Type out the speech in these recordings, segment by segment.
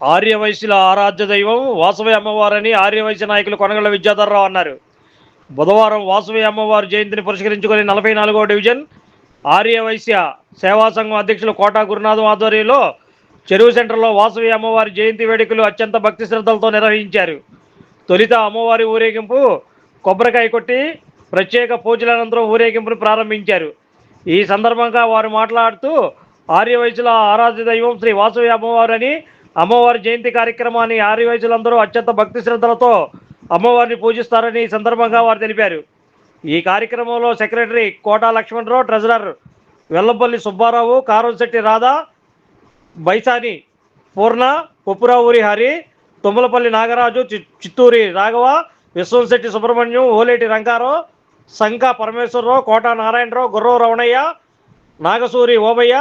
ఆర్యవైశ్యుల ఆరాధ్య దైవం వాసవి అమ్మవారని ఆర్యవైశ్య నాయకులు కొనగళ్ళ విద్యాధర్రావు అన్నారు. బుధవారం వాసవి అమ్మవారి జయంతిని పురస్కరించుకొని నలభై నాలుగవ డివిజన్ ఆర్యవైశ్య సేవా సంఘం అధ్యక్షులు కోటా గురునాథం ఆధ్వర్యంలో చెరువు సెంటర్లో వాసవి అమ్మవారి జయంతి వేడుకలు అత్యంత భక్తి శ్రద్ధలతో నిర్వహించారు. తొలిత అమ్మవారి ఊరేగింపు కొబ్బరికాయ కొట్టి ప్రత్యేక పూజల అనంతరం ఊరేగింపును ప్రారంభించారు. ఈ సందర్భంగా వారు మాట్లాడుతూ ఆర్యవైశ్యుల ఆరాధ్య దైవం శ్రీ వాసవి అమ్మవారు అని అమ్మవారి జయంతి కార్యక్రమాన్ని ఆర్యవైశ్యులందరూ అత్యంత భక్తి శ్రద్ధలతో అమ్మవారిని పూజిస్తారని ఈ సందర్భంగా వారు తెలిపారు. ఈ కార్యక్రమంలో సెక్రటరీ కోటా లక్ష్మణరావు ట్రెజరర్ వెల్లంపల్లి సుబ్బారావు కారంశెట్టి రాధా బైసాని పూర్ణ ఉప్పురావూరి హరి తుమ్మలపల్లి నాగరాజు చిత్తూరి రాఘవ విశ్వంశెట్టి సుబ్రహ్మణ్యం ఓలేటి రంగారావు సంక పరమేశ్వరరావు కోట నారాయణరావు గుర్రవ రమణయ్య నాగసూరి ఓబయ్య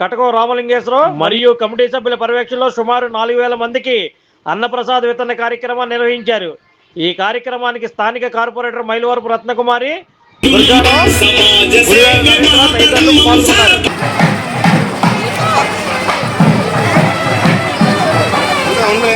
కటకం రామలింగేశ్వరరావు మరియు కమిటీ సభ్యుల పర్యవేక్షణలో సుమారు నాలుగు వేల మందికి అన్నప్రసాద్ వితరణ కార్యక్రమాన్ని నిర్వహించారు. ఈ కార్యక్రమానికి స్థానిక కార్పొరేటర్ మైలవరపు రత్నకుమారి పాల్గొన్నారు.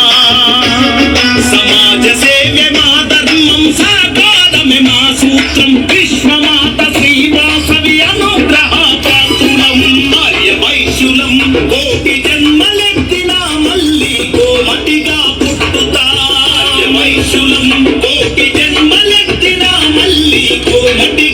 మళ్ళీ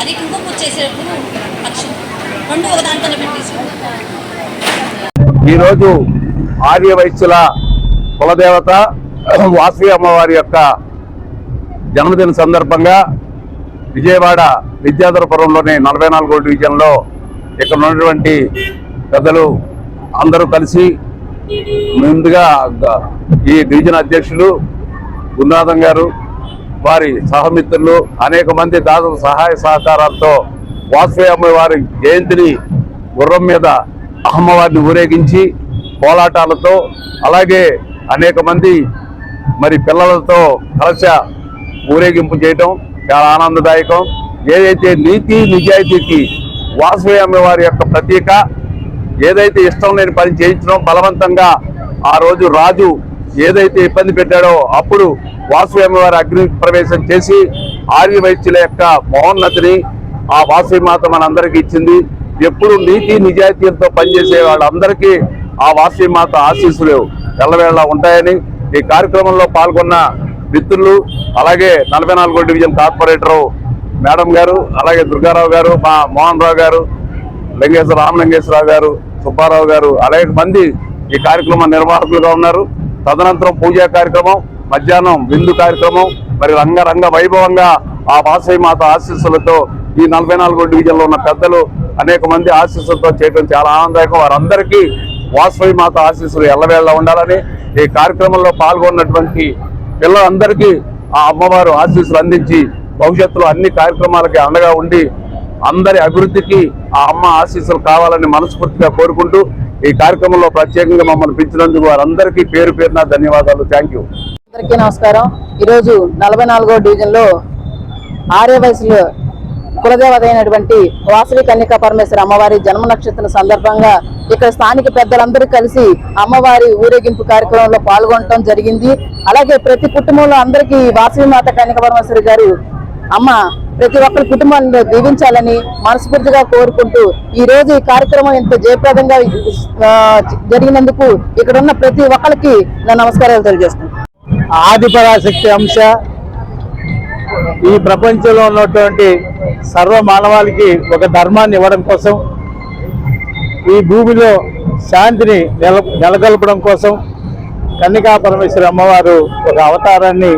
అది కుంకుమ పూజ చేసేటప్పుడు అక్షు రెండు ఒక దాంట్లోనే పెట్టేసి. ఈరోజు ఆర్య వైశ్యుల కులదేవత వాసవి అమ్మవారి యొక్క జన్మదిన సందర్భంగా విజయవాడ విద్యాధరపురంలోని నలభై నాలుగో డివిజన్లో ఇక్కడ ఉన్నటువంటి పెద్దలు అందరూ కలిసి ముందుగా ఈ డివిజన్ అధ్యక్షులు గురునాథం గారు వారి సహమిత్రులు అనేక మంది దాదాపు సహాయ సహకారాలతో వాసవి అమ్మవారి జయంతిని గుర్రం మీద అమ్మవారిని ఊరేగించి కోలాటాలతో అలాగే అనేక మంది మరి పిల్లలతో కలశ ఊరేగింపు చేయటం చాలా ఆనందదాయకం. ఏదైతే నీతి నిజాయితీకి వాసవి అమ్మవారి యొక్క ప్రతీక ఏదైతే ఇష్టం లేని పని చేయించడం బలవంతంగా ఆ రోజు రాజు ఏదైతే ఇబ్బంది పెట్టాడో అప్పుడు వాసవి అమ్మవారి అగ్ని ప్రవేశం చేసి ఆర్య వైద్యుల యొక్క మహోన్నతిని ఆ వాసవి మాత మనందరికీ ఇచ్చింది. ఎప్పుడు నీతి నిజాయితీలతో పనిచేసే వాళ్ళందరికీ ఆ వాసవి మాత ఆశీస్సులు ఎల్లవేళ ఉంటాయని ఈ కార్యక్రమంలో పాల్గొన్న మిత్రులు అలాగే నలభై నాలుగో డివిజన్ కార్పొరేటరు మేడం గారు అలాగే దుర్గారావు గారు మా మోహన్ రావు గారు లింగేశ్వర రామలింగేశ్వరరావు గారు సుబ్బారావు గారు అనేక మంది ఈ కార్యక్రమ నిర్వాహకులుగా ఉన్నారు. తదనంతరం పూజా కార్యక్రమం మధ్యాహ్నం విందు కార్యక్రమం మరి రంగరంగ వైభవంగా ఆ వాసవి మాత ఆశీస్సులతో ఈ నలభై నాలుగో డివిజన్లో ఉన్న పెద్దలు అనేక మంది ఆశీస్సులతో చేయడం చాలా ఆనందదాయకం. వారందరికీ వాసవి మాత ఆశీస్సులు ఎల్లవేళ్ళ ఉండాలని ఈ కార్యక్రమంలో పాల్గొన్నటువంటి పిల్లలందరికీ ఆ అమ్మవారు ఆశీస్సులు అందించి భవిష్యత్తులో అన్ని కార్యక్రమాలకి అండగా ఉండి అందరి అభివృద్ధికి ఆ అమ్మ ఆశీస్సులు కావాలని మనస్ఫూర్తిగా కోరుకుంటూ ఈ కార్యక్రమంలో ప్రత్యేకంగా మమ్మల్ని పిలిచినందుకు వారందరికీ పేరు పేరున ధన్యవాదాలు. థ్యాంక్ యూ అందరికీ నమస్కారం. ఈరోజు నలభై నాలుగో డివిజన్లో ఆర్య వయసులో కులదేవత అయినటువంటి వాసవి కన్యకా పరమేశ్వర అమ్మవారి జన్మ నక్షత్రం సందర్భంగా ఇక్కడ స్థానిక పెద్దలందరూ కలిసి అమ్మవారి ఊరేగింపు కార్యక్రమంలో పాల్గొనడం జరిగింది. అలాగే ప్రతి కుటుంబంలో అందరికీ వాసవి మాత పరమేశ్వరి గారు అమ్మ ప్రతి ఒక్కరి కుటుంబాన్ని దీవించాలని మనస్ఫూర్తిగా కోరుకుంటూ ఈ రోజు ఈ కార్యక్రమం ఇంత జయప్రదంగా జరిగినందుకు ఇక్కడ ఉన్న ప్రతి ఒక్కరికి నా నమస్కారాలు తెలియజేస్తున్నాను. ఆదిపరాశక్తి అంశ ఈ ప్రపంచంలో ఉన్నటువంటి సర్వ మానవాళికి ఒక ధర్మాన్ని ఇవ్వడం కోసం ఈ భూమిలో శాంతిని నెల నెలకొల్పడం కోసం కన్నికా పరమేశ్వరి అమ్మవారు ఒక అవతారాన్ని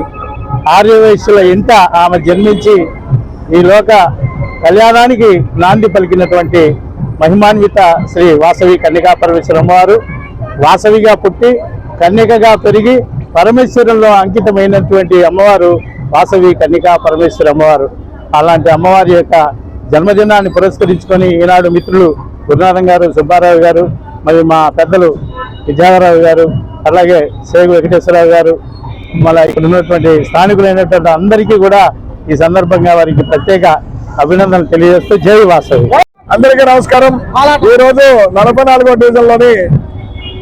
ఆర్యవైశ్యుల ఇంట ఆమె జన్మించి ఈ లోక కళ్యాణానికి నాంది పలికినటువంటి మహిమాన్విత శ్రీ వాసవి కన్నికా పరమేశ్వరి అమ్మవారు. వాసవిగా పుట్టి కన్యకగా పెరిగి పరమేశ్వరంలో అంకితమైనటువంటి అమ్మవారు వాసవి కన్నికా పరమేశ్వరి అమ్మవారు. అలాంటి అమ్మవారి యొక్క జన్మదినాన్ని పురస్కరించుకొని ఈనాడు మిత్రులు గురునాథం గారు సుబ్బారావు గారు మరియు మా పెద్దలు విద్యాధరరావు గారు అలాగే సేగు వెంకటేశ్వరరావు గారు మళ్ళీ ఇక్కడ ఉన్నటువంటి స్థానికులైనటువంటి అందరికీ కూడా ఈ సందర్భంగా వారికి ప్రత్యేక అభినందనలు తెలియజేస్తూ జై వాసవి. అందరికీ నమస్కారం. ఈ రోజు నలభై నాలుగో డివిజన్లోని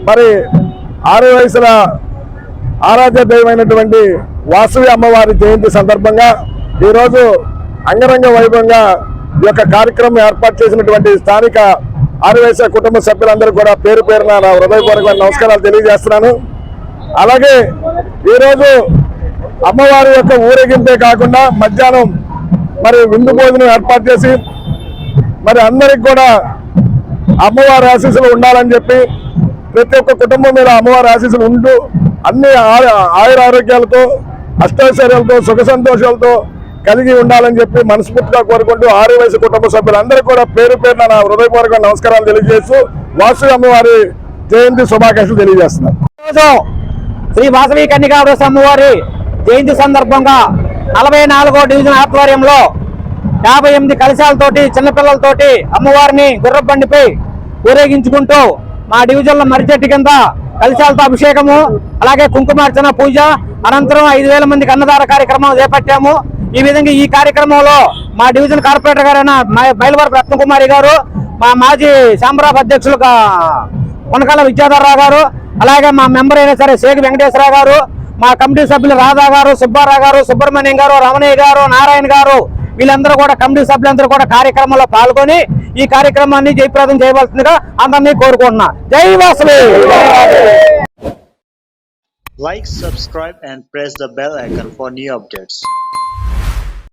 మరి ఆరు వయసుల ఆరాధ్య దైవమైనటువంటి వాసవి అమ్మవారి జయంతి సందర్భంగా ఈ రోజు అంగరంగ వైభవంగా ఈ యొక్క కార్యక్రమం ఏర్పాటు చేసినటువంటి స్థానిక ఆరువైశ్య కుటుంబ సభ్యులందరూ కూడా పేరు పేరున నా హృదయపూర్వక నమస్కారాలు తెలియజేస్తున్నాను. అలాగే ఈరోజు అమ్మవారి యొక్క ఊరేగింపే కాకుండా మధ్యాహ్నం మరి విందు భోజనం ఏర్పాటు చేసి మరి అందరికి కూడా అమ్మవారి ఆశీస్సులు ఉండాలని చెప్పి ప్రతి ఒక్క కుటుంబం మీద అమ్మవారి ఆశీస్సులు ఉంటూ అన్ని ఆ- ఆయుర ఆరోగ్యాలతో అష్టైశ్వర్యాలతో సుఖ సంతోషాలతో కలిగి ఉండాలని చెప్పి మనస్ఫూర్తిగా కోరుకుంటూ ఆరు వయసు కుటుంబ సభ్యులందరూ కూడా పేరు పేరున నా హృదయపూర్వక నమస్కారాలు తెలియజేస్తూ వాసు అమ్మవారి జయంతి శుభాకాంక్షలు తెలియజేస్తున్నారు శ్రీ వాసవి కన్నికావరస అమ్మవారి జయంతి సందర్భంగా నలభై నాలుగో డివిజన్ ఆధ్వర్యంలో యాభై ఎనిమిది కలశాలతోటి చిన్నపిల్లలతోటి అమ్మవారిని గుర్రబండిపై ఊరేగించుకుంటూ మా డివిజన్లో మరిచెట్టు కింద కలశాలతో అభిషేకము అలాగే కుంకుమార్చన పూజ అనంతరం ఐదు వేల మందికి అన్నదాన కార్యక్రమం చేపట్టాము. ఈ విధంగా ఈ కార్యక్రమంలో మా డివిజన్ కార్పొరేటర్ గారైన మ- రత్న రత్నకుమారి గారు మా మాజీ శాంబరాబ్ అధ్యక్షులు కొనకాల విద్యాధరరావు గారు అలాగే మా మెంబర్ అయినా సరే శేఖ వెంకటేశ్వరరావు గారు మా కమిటీ సభ్యులు రాధా గారు సుబ్బారావు గారు సుబ్రహ్మణ్యం గారు రమణయ్య గారు నారాయణ గారు వీళ్ళందరూ కూడా కమిటీ సభ్యులందరూ కూడా కార్యక్రమంలో పాల్గొని ఈ కార్యక్రమాన్ని జయప్రదం చేయవలసిందిగా అందరినీ కోరుకుంటున్నా జై Vasavi like subscribe and press the bell icon for new.